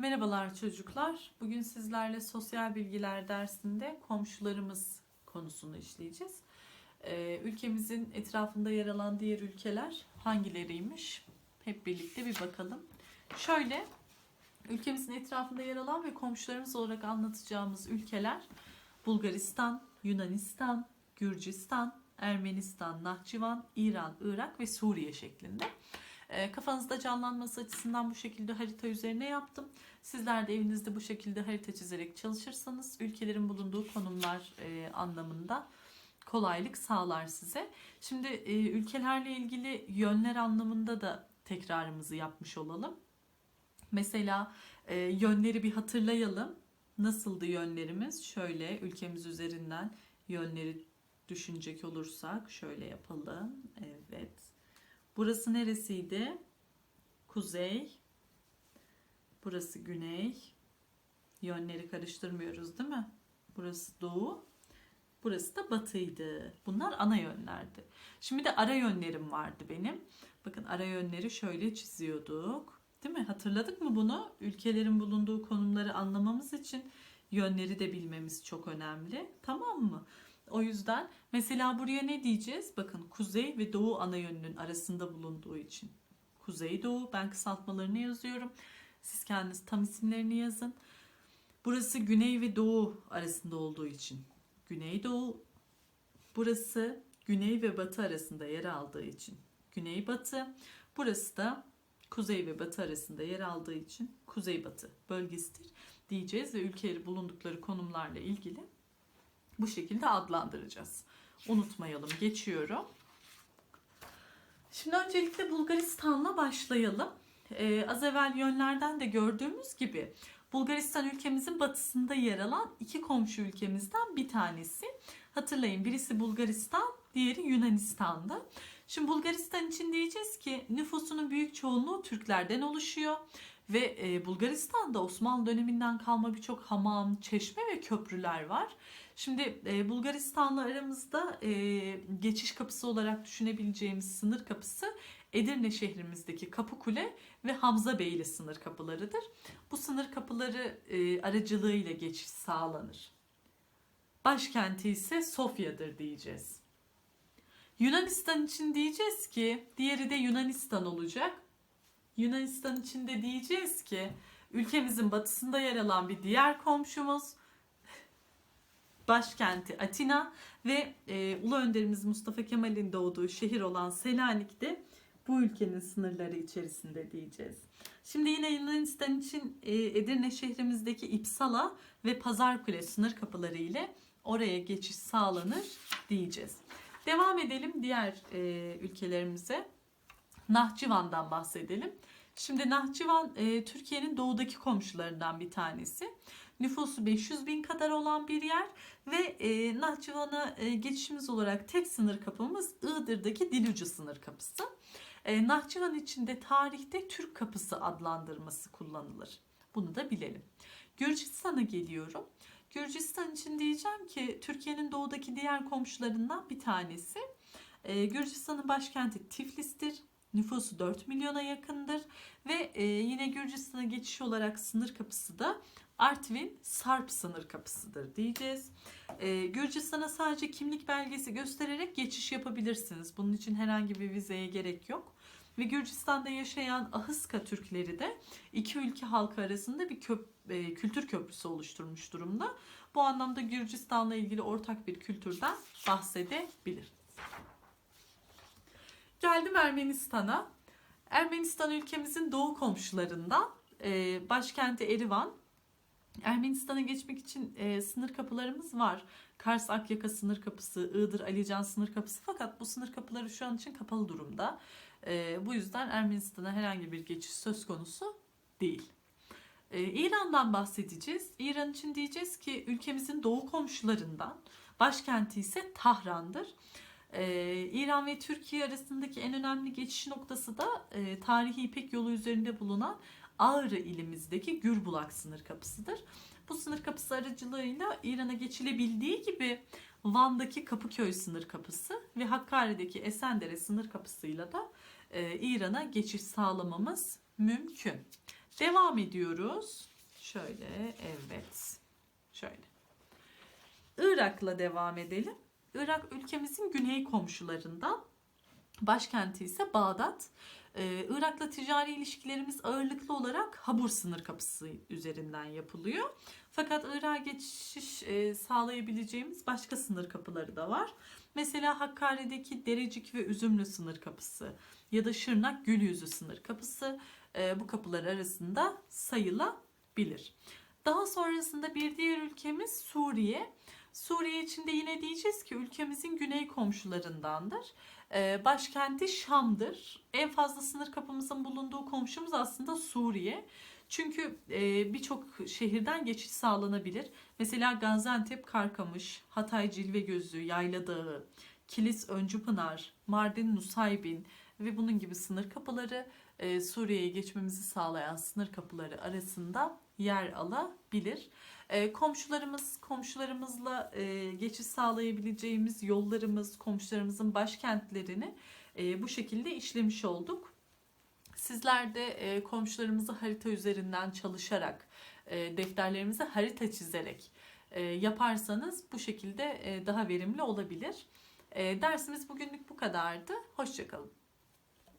Merhabalar çocuklar. Bugün sizlerle sosyal bilgiler dersinde komşularımız konusunu işleyeceğiz. Ee, ülkemizin etrafında yer alan diğer ülkeler hangileriymiş? Hep birlikte bir bakalım. Şöyle, ülkemizin etrafında yer alan ve komşularımız olarak anlatacağımız ülkeler Bulgaristan, Yunanistan, Gürcistan, Ermenistan, Nahçıvan, İran, Irak ve Suriye şeklinde. E, kafanızda canlanması açısından bu şekilde harita üzerine yaptım. Sizler de evinizde bu şekilde harita çizerek çalışırsanız ülkelerin bulunduğu konumlar e, anlamında kolaylık sağlar size. Şimdi e, ülkelerle ilgili yönler anlamında da tekrarımızı yapmış olalım. Mesela e, yönleri bir hatırlayalım. Nasıldı yönlerimiz? Şöyle ülkemiz üzerinden yönleri düşünecek olursak şöyle yapalım. Evet. Burası neresiydi? Kuzey. Burası güney. Yönleri karıştırmıyoruz değil mi? Burası doğu. Burası da batıydı. Bunlar ana yönlerdi. Şimdi de ara yönlerim vardı benim. Bakın ara yönleri şöyle çiziyorduk. Değil mi? Hatırladık mı bunu? Ülkelerin bulunduğu konumları anlamamız için yönleri de bilmemiz çok önemli. Tamam mı? O yüzden mesela buraya ne diyeceğiz? Bakın kuzey ve doğu ana yönünün arasında bulunduğu için. Kuzey doğu ben kısaltmalarını yazıyorum. Siz kendiniz tam isimlerini yazın. Burası güney ve doğu arasında olduğu için. Güney doğu. Burası güney ve batı arasında yer aldığı için. Güney batı. Burası da kuzey ve batı arasında yer aldığı için kuzey batı bölgesidir diyeceğiz ve ülkeleri bulundukları konumlarla ilgili bu şekilde adlandıracağız. Unutmayalım. Geçiyorum. Şimdi öncelikle Bulgaristan'la başlayalım. Ee, az evvel yönlerden de gördüğümüz gibi Bulgaristan ülkemizin batısında yer alan iki komşu ülkemizden bir tanesi. Hatırlayın birisi Bulgaristan, diğeri Yunanistan'da. Şimdi Bulgaristan için diyeceğiz ki nüfusunun büyük çoğunluğu Türklerden oluşuyor. Ve e, Bulgaristan'da Osmanlı döneminden kalma birçok hamam, çeşme ve köprüler var. Şimdi e, Bulgaristan'la aramızda e, geçiş kapısı olarak düşünebileceğimiz sınır kapısı Edirne şehrimizdeki Kapıkule ve Hamza Beyli sınır kapılarıdır. Bu sınır kapıları e, aracılığıyla geçiş sağlanır. Başkenti ise Sofya'dır diyeceğiz. Yunanistan için diyeceğiz ki diğeri de Yunanistan olacak. Yunanistan için de diyeceğiz ki ülkemizin batısında yer alan bir diğer komşumuz başkenti Atina ve e, Ulu Önderimiz Mustafa Kemal'in doğduğu şehir olan Selanik de bu ülkenin sınırları içerisinde diyeceğiz. Şimdi yine Yunanistan için e, Edirne şehrimizdeki İpsala ve Pazarkule sınır kapıları ile oraya geçiş sağlanır diyeceğiz. Devam edelim diğer e, ülkelerimize. Nahçıvan'dan bahsedelim. Şimdi Nahçıvan e, Türkiye'nin doğudaki komşularından bir tanesi. Nüfusu 500 bin kadar olan bir yer ve e, Nahçıvan'a e, geçişimiz olarak tek sınır kapımız Iğdır'daki Dilucu sınır kapısı. E, Nahçıvan içinde tarihte Türk kapısı adlandırması kullanılır. Bunu da bilelim. Gürcistan'a geliyorum. Gürcistan için diyeceğim ki Türkiye'nin doğudaki diğer komşularından bir tanesi. E, Gürcistan'ın başkenti Tiflis'tir. Nüfusu 4 milyona yakındır ve e, yine Gürcistan'a geçiş olarak sınır kapısı da Artvin Sarp sınır kapısıdır diyeceğiz. E, Gürcistan'a sadece kimlik belgesi göstererek geçiş yapabilirsiniz. Bunun için herhangi bir vizeye gerek yok. Ve Gürcistan'da yaşayan Ahıska Türkleri de iki ülke halkı arasında bir köp, e, kültür köprüsü oluşturmuş durumda. Bu anlamda Gürcistan'la ilgili ortak bir kültürden bahsedebilir. Geldim Ermenistan'a. Ermenistan ülkemizin doğu komşularından. E, başkenti Erivan. Ermenistan'a geçmek için e, sınır kapılarımız var. Kars Akyaka sınır kapısı, Iğdır Alican sınır kapısı fakat bu sınır kapıları şu an için kapalı durumda. E, bu yüzden Ermenistan'a herhangi bir geçiş söz konusu değil. E, İran'dan bahsedeceğiz. İran için diyeceğiz ki ülkemizin doğu komşularından başkenti ise Tahran'dır. Ee, İran ve Türkiye arasındaki en önemli geçiş noktası da e, tarihi İpek yolu üzerinde bulunan Ağrı ilimizdeki Gürbulak sınır kapısıdır. Bu sınır kapısı aracılığıyla İran'a geçilebildiği gibi Van'daki Kapıköy sınır kapısı ve Hakkari'deki Esendere sınır kapısıyla da e, İran'a geçiş sağlamamız mümkün. Devam ediyoruz. Şöyle evet. Şöyle. Irak'la devam edelim. Irak ülkemizin güney komşularından. Başkenti ise Bağdat. Ee, Irak'la ticari ilişkilerimiz ağırlıklı olarak Habur sınır kapısı üzerinden yapılıyor. Fakat Irak'a geçiş e, sağlayabileceğimiz başka sınır kapıları da var. Mesela Hakkari'deki Derecik ve Üzümlü sınır kapısı ya da Şırnak Gülyüzü sınır kapısı e, bu kapılar arasında sayılabilir. Daha sonrasında bir diğer ülkemiz Suriye. Suriye için de yine diyeceğiz ki ülkemizin güney komşularındandır. Ee, başkenti Şam'dır. En fazla sınır kapımızın bulunduğu komşumuz aslında Suriye. Çünkü e, birçok şehirden geçiş sağlanabilir. Mesela Gaziantep, Karkamış, Hatay Cilvegözü, Yayla Dağı, Kilis Öncüpınar, Mardin Nusaybin ve bunun gibi sınır kapıları e, Suriye'ye geçmemizi sağlayan sınır kapıları arasında yer alabilir. E, komşularımız, komşularımızla e, geçiş sağlayabileceğimiz yollarımız, komşularımızın başkentlerini e, bu şekilde işlemiş olduk. Sizler de e, komşularımızı harita üzerinden çalışarak, e, defterlerimize harita çizerek yaparsanız bu şekilde daha verimli olabilir. Dersimiz bugünlük bu kadardı. Hoşçakalın.